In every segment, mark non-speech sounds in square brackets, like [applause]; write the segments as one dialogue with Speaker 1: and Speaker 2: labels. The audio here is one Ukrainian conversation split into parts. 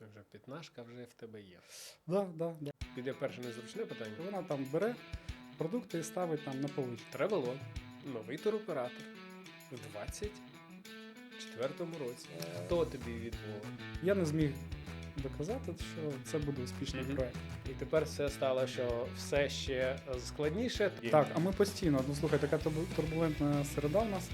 Speaker 1: То вже п'ятнашка вже в тебе є.
Speaker 2: Да, да, да.
Speaker 1: Піде перше незручне питання.
Speaker 2: Вона там бере продукти і ставить там на поличку.
Speaker 1: Тревело. Новий туроператор. У 24-му році. Хто тобі відмовив?
Speaker 2: Я не зміг доказати, що це буде успішний
Speaker 1: Мгм.
Speaker 2: проект.
Speaker 1: І тепер все стало, що все ще складніше.
Speaker 2: Так, а ми постійно, ну слухай, така турбу- турбулентна середа в нас,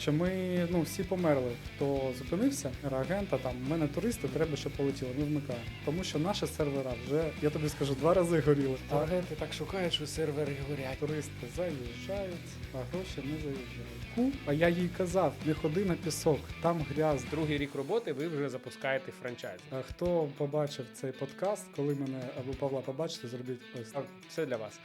Speaker 2: що ми ну, всі померли. Хто зупинився, реагента, там, в мене туристи, треба, щоб полетіло, ми вмикаємо. Тому що наші сервера вже, я тобі скажу, два рази горіли. А
Speaker 1: Агенти так шукають, що сервери горять.
Speaker 2: туристи заїжджають, а гроші не заїжджають. Ку, а я їй казав, не ходи на пісок, там грязь.
Speaker 1: Другий рік роботи ви вже запускаєте франчайз.
Speaker 2: А Хто побачив цей подкаст, коли мене або Павла побачите, зробіть ось так.
Speaker 1: Все для вас.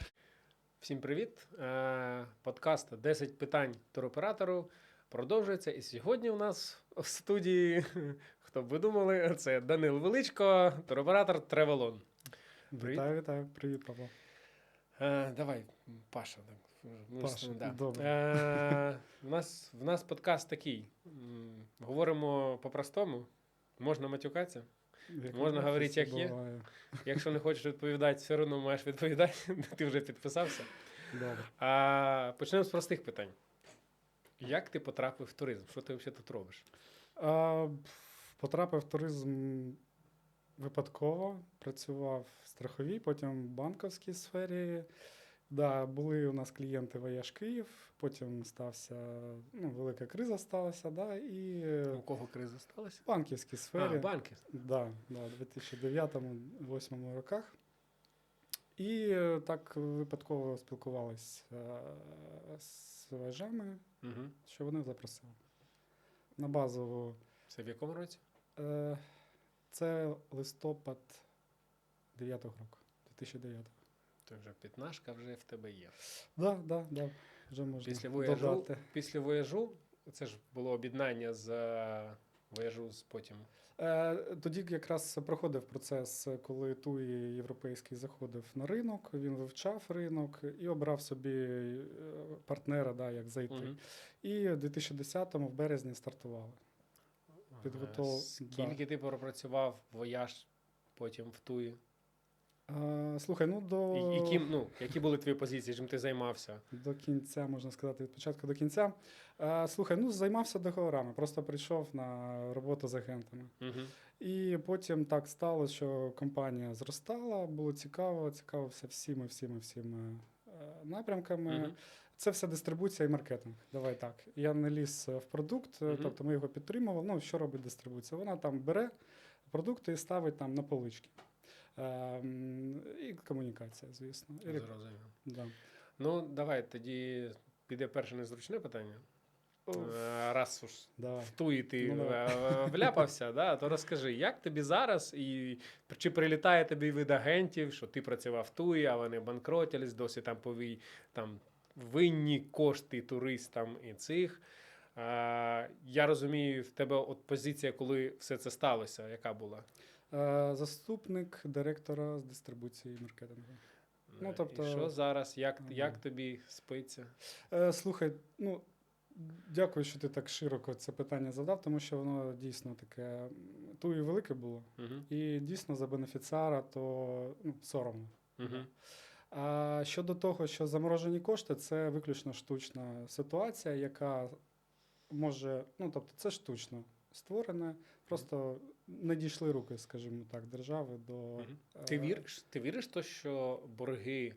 Speaker 1: Всім привіт. Е, Подкаст 10 питань туроператору продовжується. І сьогодні у нас в студії, [laughs] хто б ви думали, це Данил Величко, туроператор Тревелон. Привіт.
Speaker 2: Вітаю, вітаю, привіт, Павло.
Speaker 1: Е, давай, Паша. ж-
Speaker 2: Паша,
Speaker 1: да.
Speaker 2: добре.
Speaker 1: Е, в, нас, в нас подкаст такий. Говоримо по-простому. Можна матюкатися.
Speaker 2: Як
Speaker 1: Можна говорити, як є?
Speaker 2: буває.
Speaker 1: Якщо не хочеш відповідати, все одно маєш відповідати. [laughs] Ти вже підписався.
Speaker 2: Добре.
Speaker 1: А, почнемо з простих питань. Як ти потрапив в туризм? Що ти взагалі тут робиш?
Speaker 2: А, потрапив в туризм випадково, працював в страховій, потім в банковській сфері. Да, були у нас клієнти Вояж Київ, потім стався, ну, велика криза сталася, да, і
Speaker 1: У кого криза сталася?
Speaker 2: в банківській сфері.
Speaker 1: А, банки.
Speaker 2: Да, да, у 2009-2008 роках. І так випадково спілкувались е, з вожами,
Speaker 1: Угу.
Speaker 2: що вони запросили. На базову.
Speaker 1: Це в якому році?
Speaker 2: Е, це листопад 9-го року, 2009.
Speaker 1: То вже п'ятнашка вже в тебе є.
Speaker 2: Да, да, да, вже можна
Speaker 1: Після вояжу,
Speaker 2: додати.
Speaker 1: після вояжу, це ж було об'єднання з е, вояжу з потім.
Speaker 2: Е, тоді якраз проходив процес, коли Туї європейський заходив на ринок, він вивчав ринок і обрав собі е, партнера, да, як зайти.
Speaker 1: Угу.
Speaker 2: І в 2010-му в березні стартували. Підготов-
Speaker 1: Скільки Скільки ти пропрацював вояж потім в Туї?
Speaker 2: Е, слухай, ну до,
Speaker 1: І, які, ну, які були твої позиції, чим ти займався?
Speaker 2: до кінця, можна сказати, від початку до кінця. Е, слухай, ну займався договорами, просто прийшов на роботу з агентами.
Speaker 1: Угу.
Speaker 2: І потім так сталося, що компанія зростала, було цікаво, цікавився всіми, всіми, всіми е, напрямками.
Speaker 1: Мгм.
Speaker 2: Це все дистрибуція і маркетинг. Давай так. Я не ліз е, в продукт, е,
Speaker 1: Мгм.
Speaker 2: тобто ми його підтримували. Ну, що робить дистрибуція? Вона там бере продукти і ставить там на полички. Ем, і комунікація, звісно.
Speaker 1: Зрозумів.
Speaker 2: да.
Speaker 1: Ну, давай тоді піде перше незручне питання. Е, Раз уж
Speaker 2: Давай.
Speaker 1: в туї ти
Speaker 2: Ну,
Speaker 1: е, вляпався, да, то розкажи, як тобі зараз, і чи прилітає тобі від агентів, що ти працював в туї, а вони банкротились, досі там повій там винні кошти туристам і цих. Е, я розумію, в тебе от позиція, коли все це сталося, яка була?
Speaker 2: Е, заступник директора з дистрибуції маркетингу. Ну,
Speaker 1: Е,
Speaker 2: тобто-
Speaker 1: І що зараз, як,
Speaker 2: Ага.
Speaker 1: як тобі спиться?
Speaker 2: Е, слухай, ну дякую, що ти так широко це питання задав, тому що воно дійсно таке м, туї велике було.
Speaker 1: Угу.
Speaker 2: І дійсно за бенефіціара, то ну, соромно.
Speaker 1: Угу.
Speaker 2: А щодо того, що заморожені кошти, це виключно штучна ситуація, яка може, ну тобто, це штучно створене, просто не дійшли руки, скажімо так, держави до.
Speaker 1: Мгм. Ти
Speaker 2: е,
Speaker 1: віриш? Ти віриш, то, що борги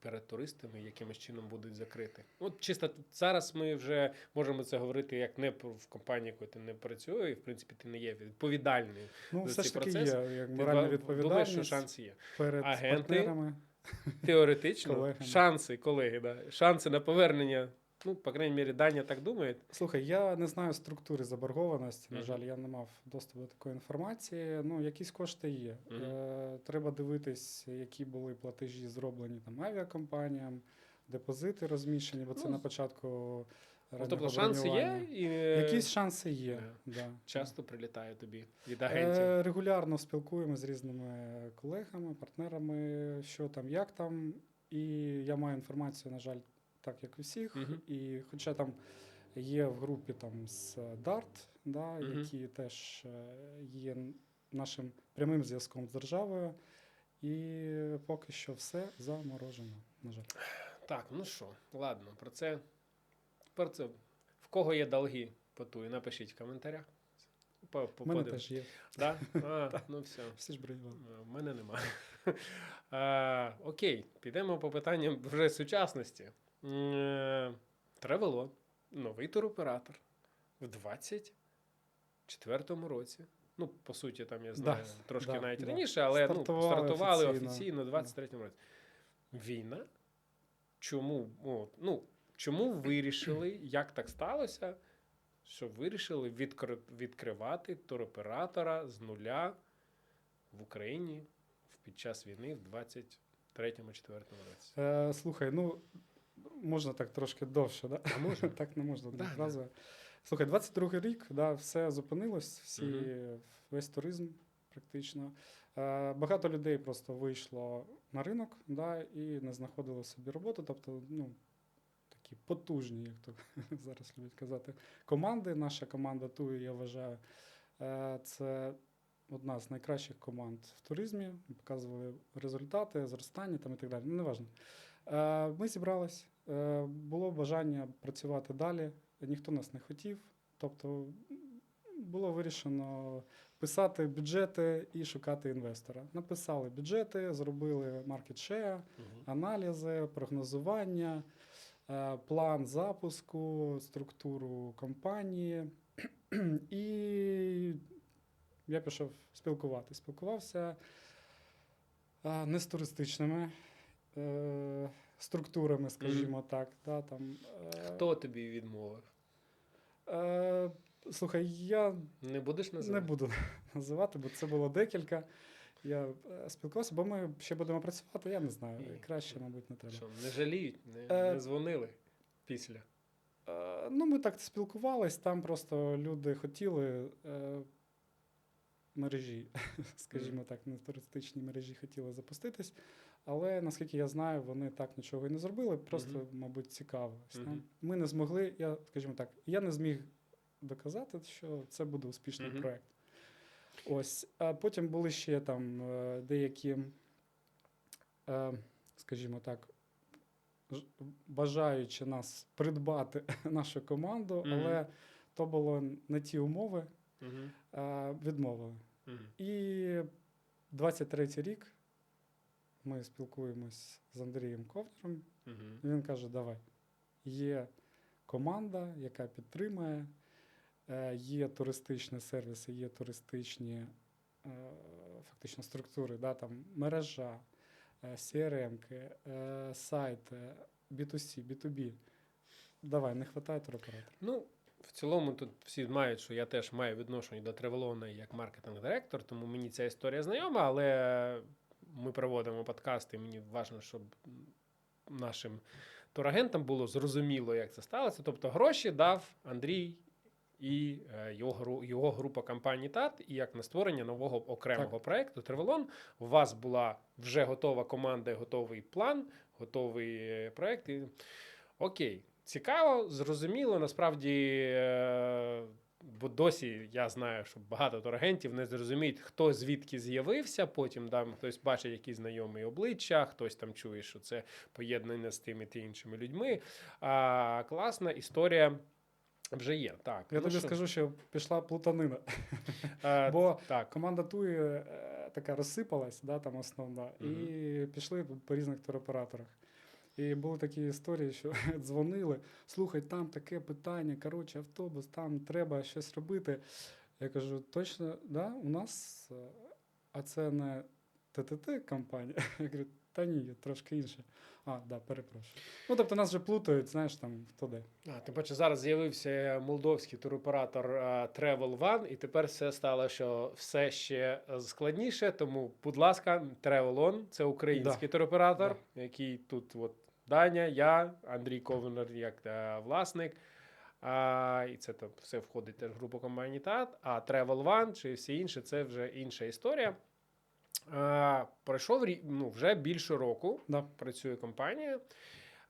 Speaker 1: перед туристами якимось чином будуть закриті? От чисто зараз ми вже можемо це говорити як не про- в компанії, якою ти не працює, і в принципі ти не є відповідальним.
Speaker 2: Ну,
Speaker 1: за
Speaker 2: все
Speaker 1: ці
Speaker 2: ж таки
Speaker 1: процеси.
Speaker 2: є як моральна
Speaker 1: ба- думаєш, що шанси є.
Speaker 2: перед
Speaker 1: Агенти?
Speaker 2: партнерами.
Speaker 1: Теоретично,
Speaker 2: Колегами.
Speaker 1: шанси, колеги, да, шанси на повернення. Ну, по крайній мірі, Даня так думає.
Speaker 2: Слухай, я не знаю структури заборгованості. На жаль, я не мав доступу до такої інформації. Ну, якісь кошти є.
Speaker 1: Мгм.
Speaker 2: Е, треба дивитись, які були платежі зроблені там авіакомпаніям, депозити розміщені, бо це
Speaker 1: Ну,
Speaker 2: на початку
Speaker 1: Ну, тобто шанси є, і е,
Speaker 2: Якісь шанси є.
Speaker 1: Да.
Speaker 2: Да.
Speaker 1: часто прилітає тобі від агентів.
Speaker 2: Е, регулярно спілкуємося з різними колегами, партнерами, що там, як там. І я маю інформацію, на жаль, так як у всіх.
Speaker 1: Мгм.
Speaker 2: І хоча там є в групі там з Dart, да,
Speaker 1: Мгм.
Speaker 2: які теж е, є нашим прямим зв'язком з державою. І поки що все заморожено. На жаль.
Speaker 1: Так, ну що, ладно, про це. Про це. В кого є долги по тую, напишіть в коментарях. По, по,
Speaker 2: У мене теж є.
Speaker 1: Да? [laughs] А, ну все.
Speaker 2: Всі ж.
Speaker 1: А, В мене немає. [laughs] Окей, підемо по питанням вже сучасності. Е, Тревело, новий туроператор в 24-му році. Ну, по суті, там я знаю
Speaker 2: Да,
Speaker 1: трошки
Speaker 2: да,
Speaker 1: навіть
Speaker 2: да.
Speaker 1: раніше, але
Speaker 2: Стартували
Speaker 1: ну, стартували
Speaker 2: офіційно.
Speaker 1: в 23-му році. Війна. Чому? От, ну, чому вирішили, як так сталося, що вирішили відкри- відкривати туроператора з нуля в Україні під час війни в 23-24 році?
Speaker 2: Е, слухай, ну можна так трошки довше, да?
Speaker 1: А можна? [laughs]
Speaker 2: так не можна
Speaker 1: Да,
Speaker 2: одразу. Слухай, 22 рік, да, все зупинилось, всі,
Speaker 1: Мгм.
Speaker 2: весь туризм практично. Е, багато людей просто вийшло на ринок да, і не знаходили собі роботу. Тобто, ну, такі потужні, як то [laughs] зараз люблять казати, команди. Наша команда ТУІ, я вважаю, е, це одна з найкращих команд в туризмі. Показували результати, зростання там і так далі. Ну, неважно. Е, Ми зібрались, е, було бажання працювати далі, ніхто нас не хотів. Тобто було вирішено писати бюджети і шукати інвестора. Написали бюджети, зробили market share,
Speaker 1: Мгм.
Speaker 2: аналізи, прогнозування, е, план запуску, структуру компанії. І я пішов спілкуватися. Спілкувався не з туристичними е, структурами, скажімо так. Да, там, е,
Speaker 1: Хто тобі відмовив?
Speaker 2: Е, слухай, я
Speaker 1: Не будеш
Speaker 2: не буду [laughs] називати, бо це було декілька. Я е, спілкувався, бо ми ще будемо працювати, я не знаю.
Speaker 1: Ні.
Speaker 2: Краще, мабуть, не треба.
Speaker 1: Що, не жаліють, не,
Speaker 2: Е,
Speaker 1: не дзвонили після.
Speaker 2: Е, Ну, ми так спілкувались, там просто люди хотіли е, мережі, [laughs] скажімо так, не туристичні мережі хотіли запуститись. Але наскільки я знаю, вони так нічого і не зробили, просто,
Speaker 1: Мгм.
Speaker 2: мабуть, цікаво.
Speaker 1: Мгм.
Speaker 2: Ми не змогли, я, скажімо так, я не зміг доказати, що це буде успішний
Speaker 1: Мгм.
Speaker 2: проект. Ось. А потім були ще там е, деякі, е, скажімо так, бажаючи нас придбати [laughs] нашу команду, але то було не ті умови, відмовили. І 23-й рік ми спілкуємось з Андрієм Ковнером.
Speaker 1: Угу.
Speaker 2: Він каже: давай. Є команда, яка підтримує, е, є туристичні сервіси, є туристичні е, фактично структури, да, там мережа, е, CRM, е, сайти, B2C, B2B. Давай, не вистачає туроператора.
Speaker 1: Ну, в цілому тут всі знають, що я теж маю відношення до Тревелона як маркетинг-директор, тому мені ця історія знайома, але ми проводимо подкасти, і мені важливо, щоб нашим турагентам було зрозуміло, як це сталося. Тобто гроші дав Андрій і е, його, його група компаній ТАТ, і як на створення нового окремого проекту Тревелон. У вас була вже готова команда, готовий план, готовий е, проект. І... Окей, цікаво, зрозуміло. Насправді, е, бо досі я знаю, що багато турагентів не зрозуміють, хто звідки з'явився. Потім там хтось бачить якісь знайомі обличчя, хтось там чує, що це поєднання з тими та іншими людьми. А класна історія. Вже є, так.
Speaker 2: Я
Speaker 1: Ну
Speaker 2: тобі
Speaker 1: що,
Speaker 2: скажу, що пішла плутанина.
Speaker 1: е, [laughs]
Speaker 2: Бо
Speaker 1: так.
Speaker 2: команда Туї е, така розсипалась, да, там основна, і пішли по різних туроператорах. І були такі історії, що [laughs] дзвонили, слухай, там таке питання, коротше, автобус, там треба щось робити. Я кажу, точно, да, у нас, е, а це не ТТТ компанія. [laughs] Я кажу, та ні, трошки інше. А, да, перепрошую. Ну, тобто нас вже плутають, знаєш, там хто де.
Speaker 1: А, тим паче зараз з'явився молдовський туроператор е, Travel One, і тепер все стало, що все ще складніше. Тому, будь ласка, Travel On – це український туроператор, який тут от Даня, я, Андрій Ковнер як е, власник. А, і це то все входить теж в групу компанії ТАТ. А Travel One чи всі інші це вже інша історія. А, пройшов ну, вже більше року
Speaker 2: Да.
Speaker 1: працює компанія.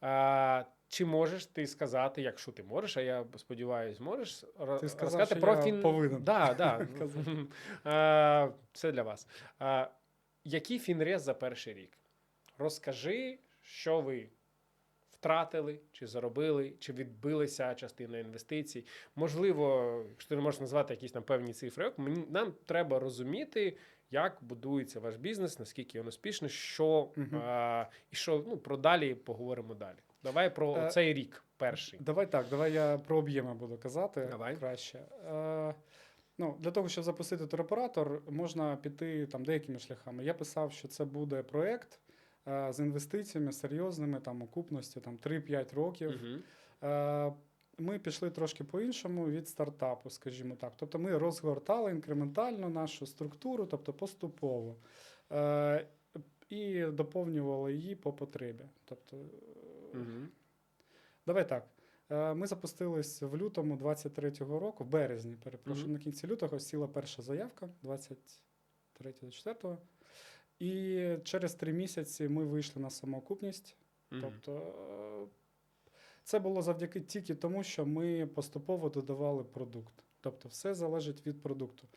Speaker 1: А, Чи можеш ти сказати, якщо ти можеш, а я сподіваюся, можеш
Speaker 2: Ти сказав,
Speaker 1: розказати
Speaker 2: що
Speaker 1: про
Speaker 2: я
Speaker 1: фін...
Speaker 2: повинен
Speaker 1: Да, да. [laughs] Е, Це для вас. Е, Який фінрез за перший рік? Розкажи, що ви втратили, чи заробили, чи відбилися частина інвестицій. Можливо, якщо ти не можеш назвати якісь там певні цифри, мені нам треба розуміти, як будується ваш бізнес, наскільки він успішний, що
Speaker 2: Мгм.
Speaker 1: е, і що ну про далі поговоримо далі. Давай про
Speaker 2: Е,
Speaker 1: цей рік перший.
Speaker 2: Давай так, давай я про об'єми буду казати
Speaker 1: Давай.
Speaker 2: краще. Е, ну, для того, щоб запустити туроператор, можна піти там деякими шляхами. Я писав, що це буде проєкт е, з інвестиціями серйозними, там окупності там 3-5 років. Е, Ми пішли трошки по-іншому від стартапу, скажімо так. Тобто ми розгортали інкрементально нашу структуру, тобто поступово, е, і доповнювали її по потребі. Тобто, е,
Speaker 1: Мгм.
Speaker 2: давай так. Е, Ми запустились в лютому 23-го року, в березні, перепрошую,
Speaker 1: Мгм.
Speaker 2: на кінці лютого сіла перша заявка 23-4. І через три місяці ми вийшли на самоокупність.
Speaker 1: Мгм.
Speaker 2: Тобто е, це було завдяки тільки тому, що ми поступово додавали продукт. Тобто, все залежить від продукту.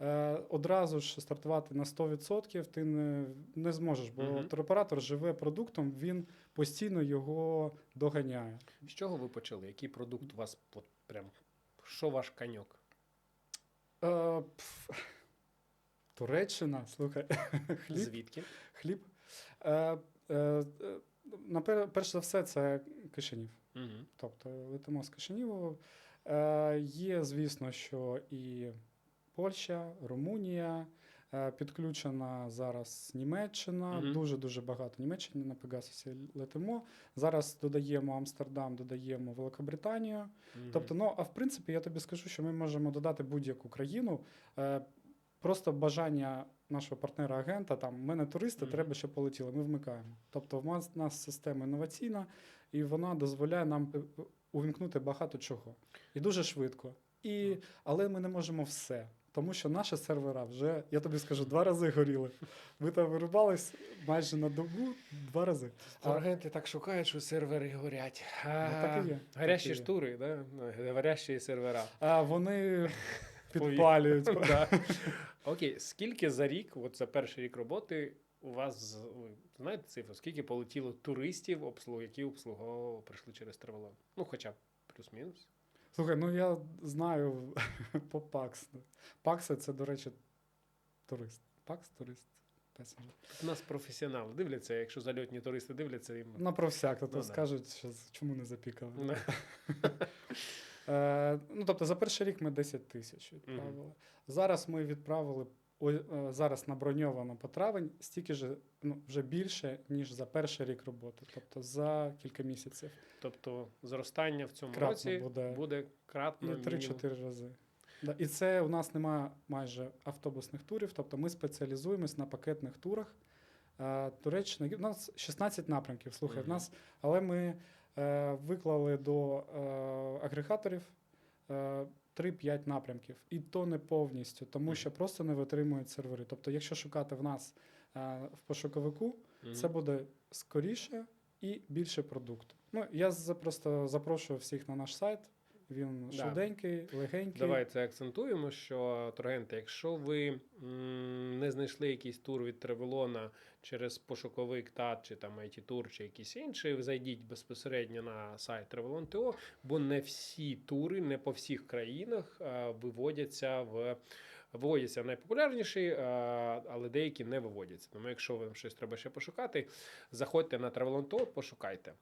Speaker 2: Е, Одразу ж стартувати на 100% ти не, не зможеш, бо
Speaker 1: Мгм.
Speaker 2: туроператор живе продуктом, він постійно його доганяє.
Speaker 1: З чого ви почали? Який продукт у вас прям? Що ваш коньок?
Speaker 2: Е, Туреччина, слухай, [laughs] хліб.
Speaker 1: Звідки?
Speaker 2: хліб. Е, е, напер- перш за все, це Кишинів.
Speaker 1: Угу.
Speaker 2: Тобто летимо з Кишиніву. Е, є, звісно, що і Польща, Румунія, е, підключена зараз Німеччина,
Speaker 1: Мгм.
Speaker 2: дуже-дуже багато Німеччини на Пегасусі летимо. Зараз додаємо Амстердам, додаємо Великобританію. Тобто, ну, а в принципі, я тобі скажу, що ми можемо додати будь-яку країну. Е, просто бажання нашого партнера-агента, там, в мене туристи,
Speaker 1: Мгм.
Speaker 2: треба, щоб полетіли. Ми вмикаємо. Тобто, в нас, в нас система інноваційна, і вона дозволяє нам е, е, увімкнути багато чого. І дуже швидко. І, але ми не можемо все. Тому що наші сервера вже, я тобі скажу, два рази горіли. Ми там вирубались майже на добу два рази. А-
Speaker 1: Агенти так шукають, що сервери горять.
Speaker 2: Ну, так і є,
Speaker 1: Гарячі
Speaker 2: так і є.
Speaker 1: штури, да? Горящі сервера.
Speaker 2: А вони [laughs] підпалюють. [laughs]
Speaker 1: Окей, скільки за рік, от за перший рік роботи, у вас ви знаєте цифру? Скільки полетіло туристів, обслуг, які обслуговували, прийшли через Тревелон? Ну, хоча б плюс-мінус.
Speaker 2: Слухай, ну я знаю [laughs] по ПАКС. ПАКС це, до речі, турист. ПАКС турист.
Speaker 1: У нас професіонали дивляться, якщо зальотні туристи дивляться, їм.
Speaker 2: Ну, про всяк, то
Speaker 1: Ну, да.
Speaker 2: скажуть, що чому не запікали. [laughs]
Speaker 1: Ну,
Speaker 2: Е, ну, тобто, за перший рік ми 10 тисяч відправили. Зараз ми відправили о- е, зараз на броньовано по травень стільки ж, ну, вже більше, ніж за перший рік роботи. Тобто за кілька місяців.
Speaker 1: Тобто зростання в цьому
Speaker 2: Кратно
Speaker 1: році
Speaker 2: буде.
Speaker 1: буде кратно
Speaker 2: Ну,
Speaker 1: мінімум.
Speaker 2: 3-4 рази. Да. І це у нас немає майже автобусних турів, тобто ми спеціалізуємось на пакетних турах. Е, Туреччина, у нас 16 напрямків, слухай, в нас, але ми е, виклали до е, агрегаторів е, 3-5 напрямків, і то не повністю, тому що просто не витримують сервери. Тобто, якщо шукати в нас е, в пошуковику, це буде скоріше і більше продукту. Ну, я просто запрошую всіх на наш сайт. Він
Speaker 1: Да.
Speaker 2: швиденький, легенький.
Speaker 1: Давайте акцентуємо, що турагенти, якщо ви м, не знайшли якийсь тур від Тревелона через пошуковик ТАТ чи там IT тур чи якийсь інший, зайдіть безпосередньо на сайт ТО, бо не всі тури, не по всіх країнах е, виводяться в. Виводяться найпопулярніші, е, але деякі не виводяться. Тому, якщо вам щось треба ще пошукати, заходьте на Travelon Tour, пошукайте.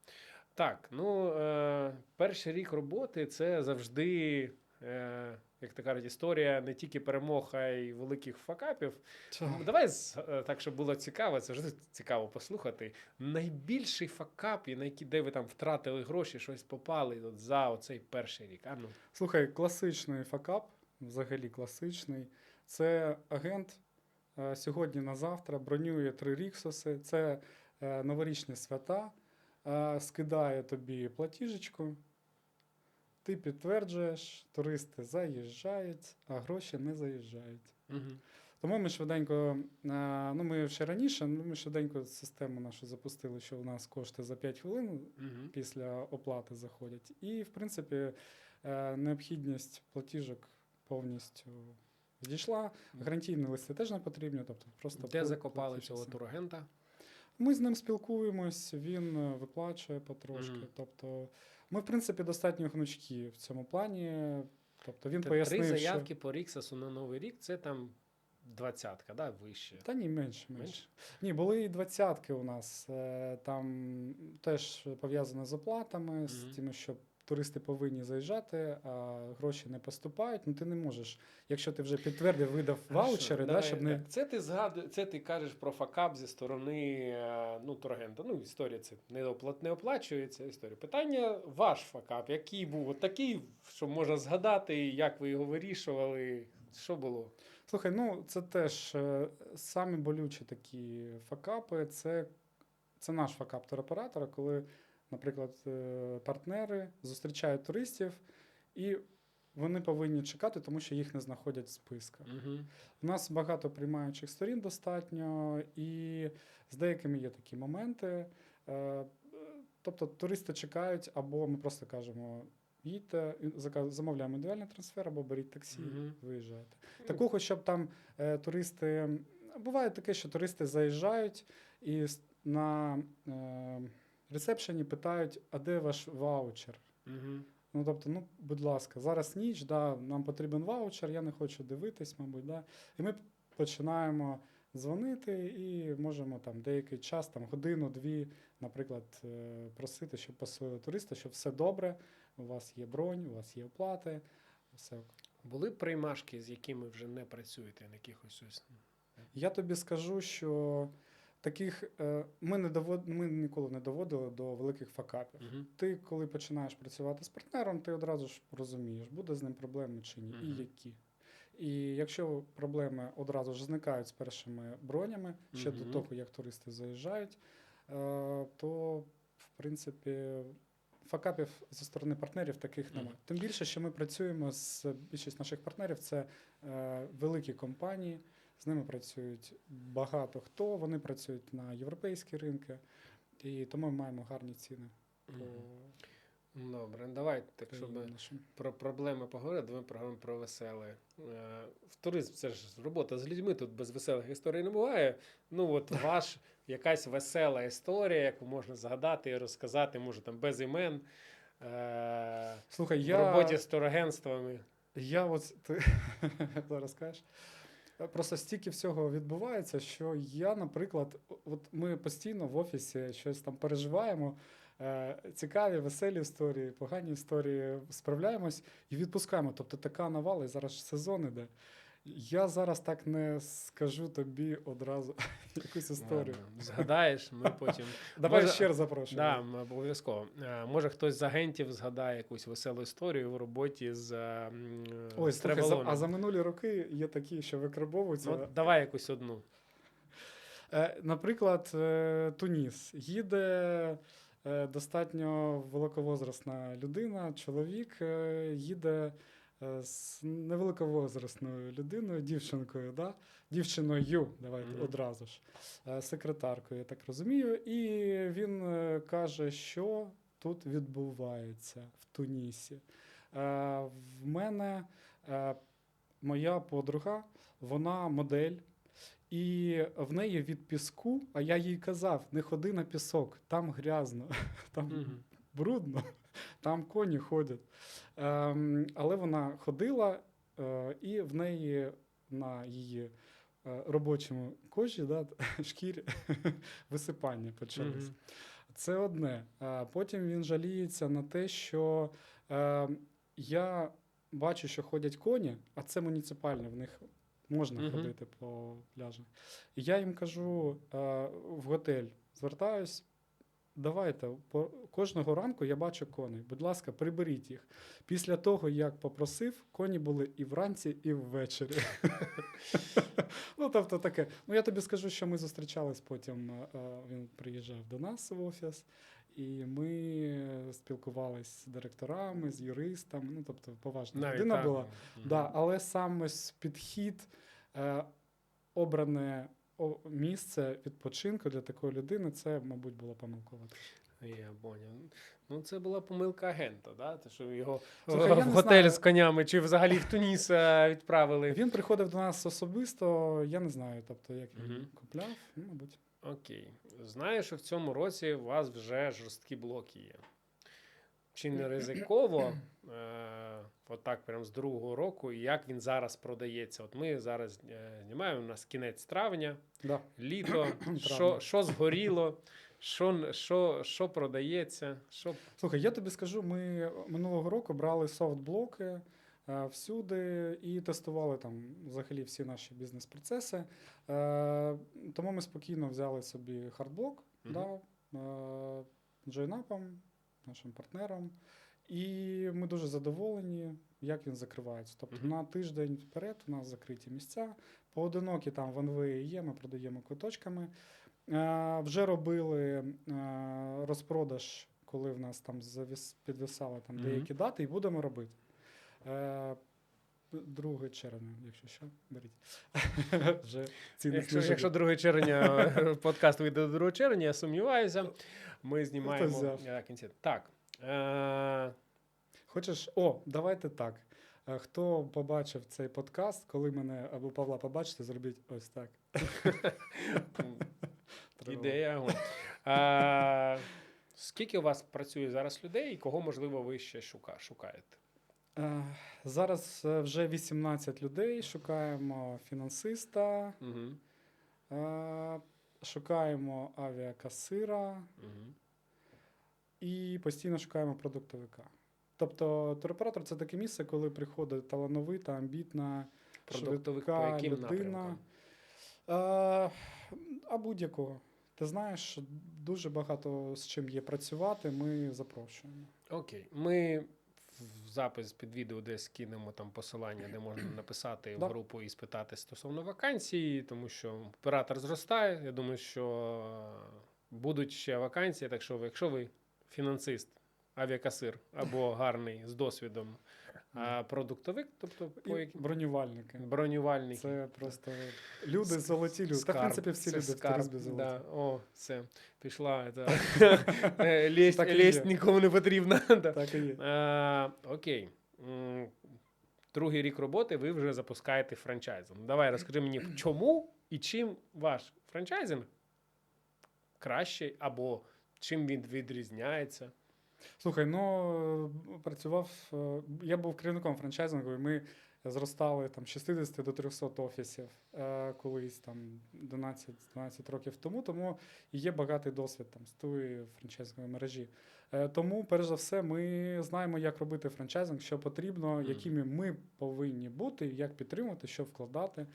Speaker 1: Так, ну е, перший рік роботи це завжди, е, як кажуть, історія не тільки перемог, а й великих факапів.
Speaker 2: Ча.
Speaker 1: Ну, Давай е, так, щоб було цікаво, це завжди цікаво послухати. Найбільший факап, і на який де ви там втратили гроші, щось попали от за оцей перший рік. А ну.
Speaker 2: Слухай, класичний факап, взагалі класичний. Це агент е, сьогодні на завтра бронює три ріксоси. Це е, новорічні свята, скидає тобі платіжечку. Ти підтверджуєш, туристи заїжджають, а гроші не заїжджають.
Speaker 1: Угу.
Speaker 2: Тому ми швиденько, е, ну ми ще раніше, ну ми швиденько систему нашу запустили, що у нас кошти за 5 хвилин
Speaker 1: Мгм.
Speaker 2: після оплати заходять. І, в принципі, е, необхідність платіжок повністю відійшла. Гарантійні листи теж не потрібні, тобто просто
Speaker 1: Де закопали цього турагента?
Speaker 2: Ми з ним спілкуємось, він е, виплачує потрошки.
Speaker 1: Мгм.
Speaker 2: Тобто, ми, в принципі, достатньо гнучкі в цьому плані. Тобто він
Speaker 1: Т-
Speaker 2: пояснив,
Speaker 1: Три
Speaker 2: що...
Speaker 1: заявки по Ріксасу на Новий рік це там двадцятка, да, вище.
Speaker 2: Та ні, менше, менше.
Speaker 1: Менше?
Speaker 2: Ні, були і двадцятки у нас. е, Там теж пов'язано з оплатами, з
Speaker 1: Мгм.
Speaker 2: тим, що туристи повинні заїжджати, а гроші не поступають. Ну ти не можеш. Якщо ти вже підтвердив, видав ваучери, да, щоб не.
Speaker 1: Це ти згадуєш, це ти кажеш про факап зі сторони е, ну, турагента. Ну, історія це не, оплат, не оплачується історія. Питання ваш факап, який був от такий, що можна згадати, як ви його вирішували, що було?
Speaker 2: Слухай, ну це теж е, самі болючі такі факапи. Це, це наш факап туроператора, коли, наприклад, е, партнери зустрічають туристів і вони повинні чекати, тому що їх не знаходять в списках.
Speaker 1: Угу.
Speaker 2: У нас багато приймаючих сторін достатньо, і з деякими є такі моменти. Е, Тобто туристи чекають, або ми просто кажемо. Їдьте, замовляємо індивідуальний трансфер або беріть таксі,
Speaker 1: Мгм.
Speaker 2: виїжджайте. Такого, щоб там е, туристи. Буває таке, що туристи заїжджають і на е, ресепшені питають, а де ваш ваучер?
Speaker 1: Угу.
Speaker 2: Ну, тобто, ну, будь ласка, зараз ніч, да, нам потрібен ваучер, я не хочу дивитись, мабуть, да. І ми починаємо дзвонити і можемо там деякий час, там годину-дві, наприклад, е, просити, щоб посилили туриста, що все добре, у вас є бронь, у вас є оплати, все.
Speaker 1: Були приймашки, з якими вже не працюєте на якихось ось.
Speaker 2: Я тобі скажу, що таких е, ми, не довод, ми ніколи не доводили до великих факапів.
Speaker 1: Угу.
Speaker 2: Ти, коли починаєш працювати з партнером, ти одразу ж розумієш, буде з ним проблеми чи ні, і які. І якщо проблеми одразу ж зникають з першими бронями, ще
Speaker 1: Мгм.
Speaker 2: до того, як туристи заїжджають, е, то в принципі факапів зі сторони партнерів таких немає. Тим більше, що ми працюємо з більшість наших партнерів, це е, великі компанії. З ними працюють багато хто. Вони працюють на європейські ринки, і тому ми маємо гарні ціни по
Speaker 1: Добре, давай, так щоб
Speaker 2: нашим.
Speaker 1: про проблеми поговорили, давай поговоримо про веселе. Е, В туризм це ж робота з людьми, тут без веселих історій не буває. Ну, от [laughs] ваш якась весела історія, яку можна згадати і розказати, може там без імен. Е,
Speaker 2: Слухай,
Speaker 1: В
Speaker 2: я,
Speaker 1: роботі з турагентствами.
Speaker 2: я от ти [laughs] зараз кажеш. Просто стільки всього відбувається, що я, наприклад, от ми постійно в офісі щось там переживаємо. е, Цікаві, веселі історії, погані історії справляємось і відпускаємо. Тобто така навала, і зараз сезон іде. Я зараз так не скажу тобі одразу [laughs] якусь історію.
Speaker 1: Ладно, Згадаєш, ми потім. [laughs]
Speaker 2: Давай
Speaker 1: Може-
Speaker 2: ще раз запрошую.
Speaker 1: Да, обов'язково. Е, Може, хтось з агентів згадає якусь веселу історію в роботі з,
Speaker 2: Ой, слухай, за, а за минулі роки є такі, що викарбовуються.
Speaker 1: Ну, давай якусь одну.
Speaker 2: Е, Наприклад, е, Туніс. Їде достатньо великовозрастна людина, чоловік їде з невеликовозрасною людиною, дівчинкою, да? дівчиною, давайте
Speaker 1: Мгм.
Speaker 2: одразу ж, е, секретаркою, я так розумію. І він е, каже, що тут відбувається в Тунісі. Е, В мене е, моя подруга, вона модель. І в неї від піску, а я їй казав: не ходи на пісок, там грязно, [laughs] там
Speaker 1: Мгм.
Speaker 2: брудно, там коні ходять. Ем, але вона ходила, е, і в неї на її е, робочому кожі, да, [laughs] шкірі [laughs] висипання почалось.
Speaker 1: Мгм.
Speaker 2: Це одне. А потім він жаліється на те, що е, я бачу, що ходять коні, а це муніципальне, в них можна
Speaker 1: Мгм.
Speaker 2: ходити по пляжам. І я їм кажу е, в готель, звертаюсь. Давайте по кожного ранку я бачу коней. Будь ласка, приберіть їх. Після того, як попросив, коні були і вранці, і ввечері. [laughs] ну, тобто таке. Ну, я тобі скажу, що ми зустрічались потім. е, е, Він приїжджав до нас в офіс, і ми спілкувалися з директорами, з юристами. Ну, тобто, поважна
Speaker 1: Навіть
Speaker 2: людина була. Да, але сам ось підхід. Е, обране місце відпочинку для такої людини, це, мабуть, було помилково.
Speaker 1: Я поняв. Ну, це була помилка агента, да? Те, що його
Speaker 2: Слухай,
Speaker 1: в готель
Speaker 2: знаю.
Speaker 1: з конями, чи взагалі в Туніс е, відправили.
Speaker 2: Він приходив до нас особисто, я не знаю, тобто, як він
Speaker 1: Мгм.
Speaker 2: купляв, ну, мабуть.
Speaker 1: Окей. Знаю, що в цьому році у вас вже жорсткі блоки є. Чи не ризиково, [clears throat] е, отак прям з другого року, і як він зараз продається? От ми зараз е, знімаємо, у нас кінець травня,
Speaker 2: Да.
Speaker 1: літо, [clears throat] що, що згоріло, що, що, що продається, що
Speaker 2: Слухай, я тобі скажу, ми минулого року брали софтблоки е, всюди і тестували там взагалі всі наші бізнес-процеси. Е, тому ми спокійно взяли собі хардблок,
Speaker 1: Мгм.
Speaker 2: да, джойнапом, нашим партнером. І ми дуже задоволені, як він закривається. Тобто
Speaker 1: Мгм.
Speaker 2: на тиждень вперед у нас закриті місця. Поодинокі там ванвеї є, ми продаємо квиточками. Е, вже робили е, розпродаж, коли в нас там завіс, підвисали там
Speaker 1: Мгм.
Speaker 2: деякі дати, і будемо робити. Е, 2 червня, якщо що, беріть. [laughs] Вже ціни
Speaker 1: Якщо, якщо 2 червня е, подкаст вийде до 2 червня, я сумніваюся. Ми знімаємо кінці. Так. Е,
Speaker 2: Хочеш, о, давайте так. Е, Хто побачив цей подкаст, коли мене або Павла побачите, зробіть ось так. [laughs]
Speaker 1: Ідея. Е, скільки у вас працює зараз людей і кого, можливо, ви ще шукаєте?
Speaker 2: Е, Зараз е, вже 18 людей. Шукаємо фінансиста,
Speaker 1: Угу.
Speaker 2: шукаємо авіакасира
Speaker 1: Угу.
Speaker 2: і постійно шукаємо продуктовика. Тобто туроператор це таке місце, коли приходить талановита, амбітна, швидка людина. Е, а будь-якого. Ти знаєш, дуже багато з чим є працювати, ми запрошуємо.
Speaker 1: Окей. Ми в запис під відео десь кинемо там посилання, де можна написати в групу і спитати стосовно вакансії, тому що оператор зростає. Я думаю, що будуть ще вакансії. Так що, ви- якщо ви фінансист, авіакасир або гарний з досвідом, а продуктовик, тобто по
Speaker 2: І
Speaker 1: яким
Speaker 2: бронювальники. Це просто люди золоті люди. Та, в принципі, всі
Speaker 1: Це
Speaker 2: люди в
Speaker 1: скарб,
Speaker 2: туризмі золоті.
Speaker 1: Да. О, все. Пішла. [laughs] Е,
Speaker 2: і
Speaker 1: нікому не потрібна. [laughs]
Speaker 2: Так і є.
Speaker 1: Е, окей. Другий рік роботи ви вже запускаєте франчайзинг. Давай розкажи мені, чому і чим ваш франчайзинг кращий, або чим він відрізняється.
Speaker 2: Слухай, ну працював. е, Я був керівником франчайзингу, і ми зростали там 60 до 300 офісів е, колись там 12, 12 років тому. Тому є багатий досвід там з тої франчайзингової мережі. Е, Тому, перш за все, ми знаємо, як робити франчайзинг, що потрібно, якими ми повинні бути, як підтримувати, що вкладати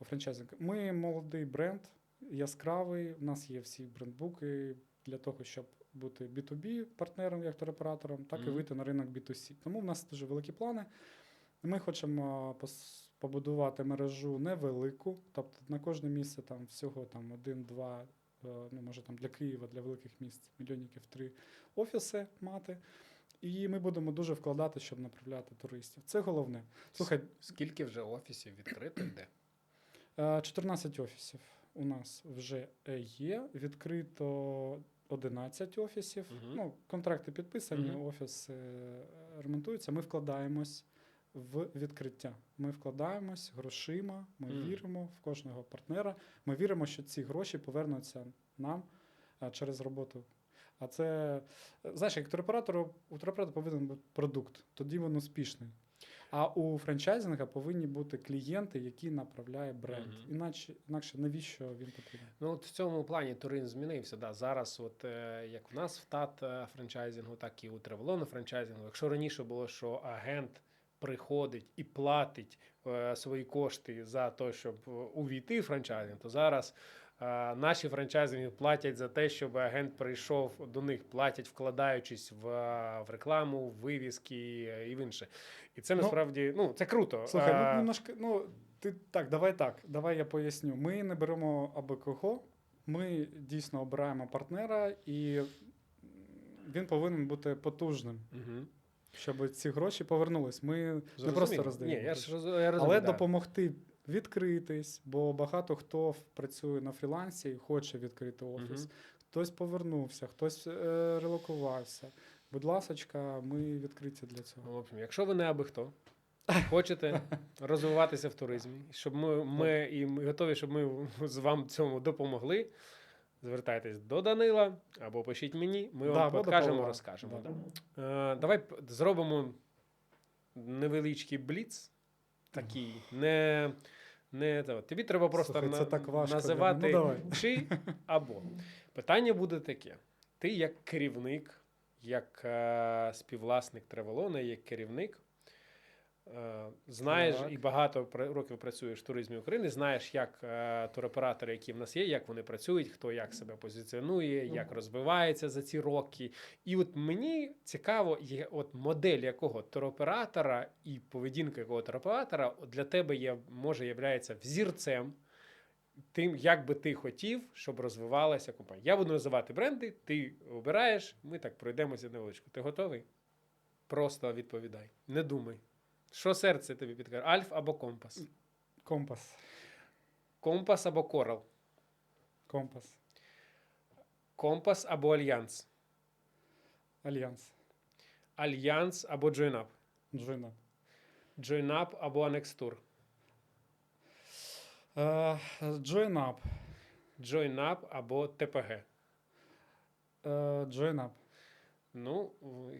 Speaker 2: у франчайзинг. Ми молодий бренд, яскравий. У нас є всі брендбуки для того, щоб бути B2B партнером, як туроператором, так і вийти на ринок B2C. Тому в нас дуже великі плани. Ми хочемо побудувати мережу невелику, тобто на кожне місце там всього там один-два, е, ну може там для Києва, для великих міст, мільйонників три офіси мати. І ми будемо дуже вкладати, щоб направляти туристів. Це головне. Слухай,
Speaker 1: Скільки вже офісів відкрито йде?
Speaker 2: Е, 14 офісів у нас вже е, є. Відкрито 11 офісів.
Speaker 1: Мгм.
Speaker 2: Ну, контракти підписані,
Speaker 1: Мгм.
Speaker 2: офіси е, ремонтуються. Ми вкладаємось в відкриття. Ми вкладаємось грошима, ми
Speaker 1: Мгм.
Speaker 2: віримо в кожного партнера. Ми віримо, що ці гроші повернуться нам е, через роботу. А це, е, знаєш, як туроператору, у туроператора повинен бути продукт, тоді він успішний. А у франчайзинга повинні бути клієнти, які направляє бренд.
Speaker 1: Мгм.
Speaker 2: Іначе, інакше навіщо він потрібен?
Speaker 1: Ну, от в цьому плані туризм змінився. Да. Зараз, от, е, як в нас в ТАТ е, франчайзингу, так і у Тревелону франчайзингу. Якщо раніше було, що агент приходить і платить е, свої кошти за те, щоб е, увійти в франчайзинг, то зараз наші франчайзинги платять за те, щоб агент прийшов до них, платять, вкладаючись в, е, в рекламу, в вивіски е, і в інше. І це
Speaker 2: Ну,
Speaker 1: насправді ну, це круто.
Speaker 2: Слухай,
Speaker 1: Е,
Speaker 2: ну немножко, ну ти так, давай так. Давай я поясню. Ми не беремо аби кого. Ми дійсно обираємо партнера, і він повинен бути потужним,
Speaker 1: мгм.
Speaker 2: щоб ці гроші повернулись. Ми не просто роздаємо.
Speaker 1: Ні, я ж роз- я розумію,
Speaker 2: Але
Speaker 1: да.
Speaker 2: допомогти відкритись, бо багато хто працює на фрілансі і хоче відкрити офіс.
Speaker 1: Мгм.
Speaker 2: Хтось повернувся, хтось е, релокувався. Будь ласочка, ми відкриті для
Speaker 1: Ну,
Speaker 2: цього.
Speaker 1: В общем, якщо ви не аби хто, хочете [laughs] розвиватися в туризмі, щоб ми, ми і ми готові, щоб ми з вам цьому допомогли. Звертайтесь до Данила або пишіть мені, ми
Speaker 2: Да,
Speaker 1: вам покажемо, розкажемо.
Speaker 2: Да.
Speaker 1: Да. Е, давай зробимо невеличкий бліц. Такий. Не, не, та, тобі треба просто
Speaker 2: Слухай,
Speaker 1: на-
Speaker 2: це так важко для
Speaker 1: називати
Speaker 2: мене. Ну,
Speaker 1: чи або. Питання буде таке: ти як керівник, як е, співвласник Тревелона, як керівник. Е, Знаєш
Speaker 2: Так.
Speaker 1: і багато років працюєш в туризмі України. Знаєш, як е, туроператори, які в нас є, як вони працюють, хто як себе позиціонує, як розвивається за ці роки. І от мені цікаво, є от модель якого туроператора і поведінка якого туроператора для тебе є, може являється взірцем тим, як би ти хотів, щоб розвивалася компанія. Я буду називати бренди, ти обираєш, ми так пройдемося невеличко. Ти готовий? Просто відповідай. Не думай. Що серце тобі підкаже? Альф або компас?
Speaker 2: Компас.
Speaker 1: Компас або корал?
Speaker 2: Компас.
Speaker 1: Компас або альянс?
Speaker 2: Альянс.
Speaker 1: Альянс або джойнап?
Speaker 2: Джойна.
Speaker 1: Джойнап або анекстур?
Speaker 2: Е, Джойнап.
Speaker 1: Джойнап або ТПГ?
Speaker 2: Е, Джойнап.
Speaker 1: Ну,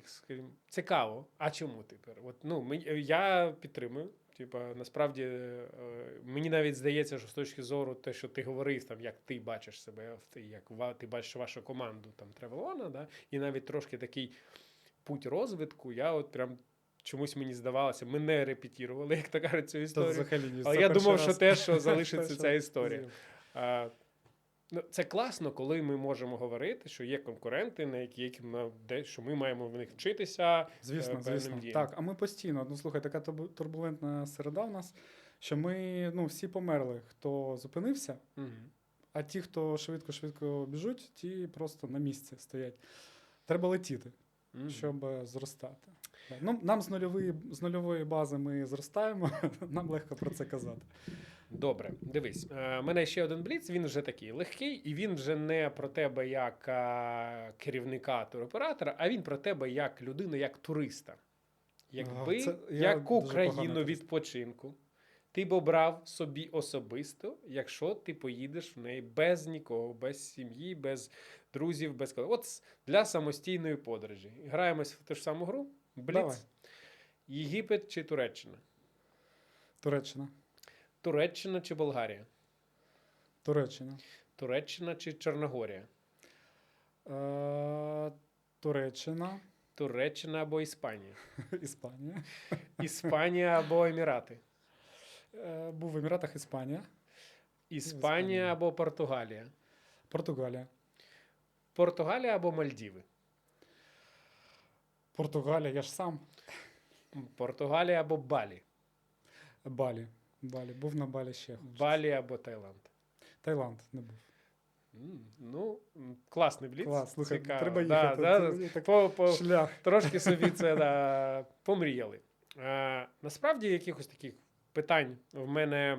Speaker 1: скажімо, цікаво. А чому тепер? От, ну, ми- я підтримую. Типа, насправді, е, мені навіть здається, що з точки зору те, що ти говорив, там, як ти бачиш себе, як ти бачиш вашу команду там Тревелона, да? і навіть трошки такий путь розвитку, я от прям чомусь мені здавалося, ми не репетірували, як то кажуть, цю
Speaker 2: Та
Speaker 1: історію.
Speaker 2: взагалі ні,
Speaker 1: Але я думав, що
Speaker 2: раз.
Speaker 1: те, що [laughs] залишиться ця історія. Ну, це класно, коли ми можемо говорити, що є конкуренти, на які, які на де, що ми маємо в них вчитися.
Speaker 2: Звісно,
Speaker 1: е,
Speaker 2: звісно.
Speaker 1: діям.
Speaker 2: Так, а ми постійно, ну слухай, така турбулентна середа в нас, що ми ну, всі померли, хто зупинився,
Speaker 1: Мгм.
Speaker 2: а ті, хто швидко-швидко біжуть, ті просто на місці стоять. Треба летіти,
Speaker 1: Мгм.
Speaker 2: щоб е, зростати. Ну, нам з нульової, з нульової бази ми зростаємо, [laughs] нам легко про це казати.
Speaker 1: Добре, дивись. У мене ще один бліц, він вже такий легкий, і він вже не про тебе як керівника туроператора, а він про тебе як людину, як туриста. Якби
Speaker 2: це
Speaker 1: яку країну відпочинку ти б обрав собі особисто, якщо ти поїдеш в неї без нікого, без сім'ї, без друзів, без. От для самостійної подорожі. Граємось в ту ж саму гру. Бліц.
Speaker 2: Давай.
Speaker 1: Єгипет чи Туреччина?
Speaker 2: Туреччина.
Speaker 1: Туреччина чи Болгарія?
Speaker 2: Туреччина.
Speaker 1: Туреччина чи Чорногорія?
Speaker 2: Е, Туреччина.
Speaker 1: Туреччина або Іспанія? [laughs]
Speaker 2: Іспанія. [laughs]
Speaker 1: Іспанія або Емірати?
Speaker 2: Е, Був в Еміратах Іспанія.
Speaker 1: Іспанія
Speaker 2: Іспанія.
Speaker 1: або Португалія?
Speaker 2: Португалія.
Speaker 1: Португалія або Мальдіви?
Speaker 2: Португалія, я ж сам.
Speaker 1: Португалія або Балі?
Speaker 2: Балі. Балі. Був на Балі ще. хочу.
Speaker 1: Балі або Таїланд?
Speaker 2: Таїланд не був.
Speaker 1: Ну, класний бліц.
Speaker 2: Клас, слухай,
Speaker 1: Цікаво.
Speaker 2: треба їхати.
Speaker 1: да,
Speaker 2: мені так
Speaker 1: по, по,
Speaker 2: Шлях.
Speaker 1: трошки собі це [laughs] да, помріяли. Е, насправді, якихось таких питань в мене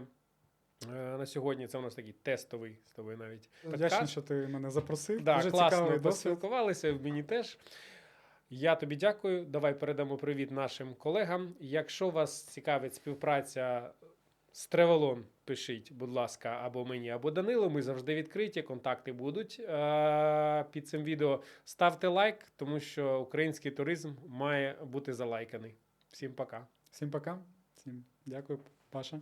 Speaker 1: е, на сьогодні це у нас такий тестовий з тобою навіть.
Speaker 2: Вдячний, що ти мене запросив.
Speaker 1: Да,
Speaker 2: Дуже
Speaker 1: класно поспілкувалися, мені теж. Я тобі дякую. Давай передамо привіт нашим колегам. Якщо вас цікавить співпраця з тревелом пишіть, будь ласка, або мені, або Данилу. Ми завжди відкриті, контакти будуть е- під цим відео. Ставте лайк, тому що український туризм має бути залайканий. Всім пока.
Speaker 2: Всім пока. Всім дякую, Паша.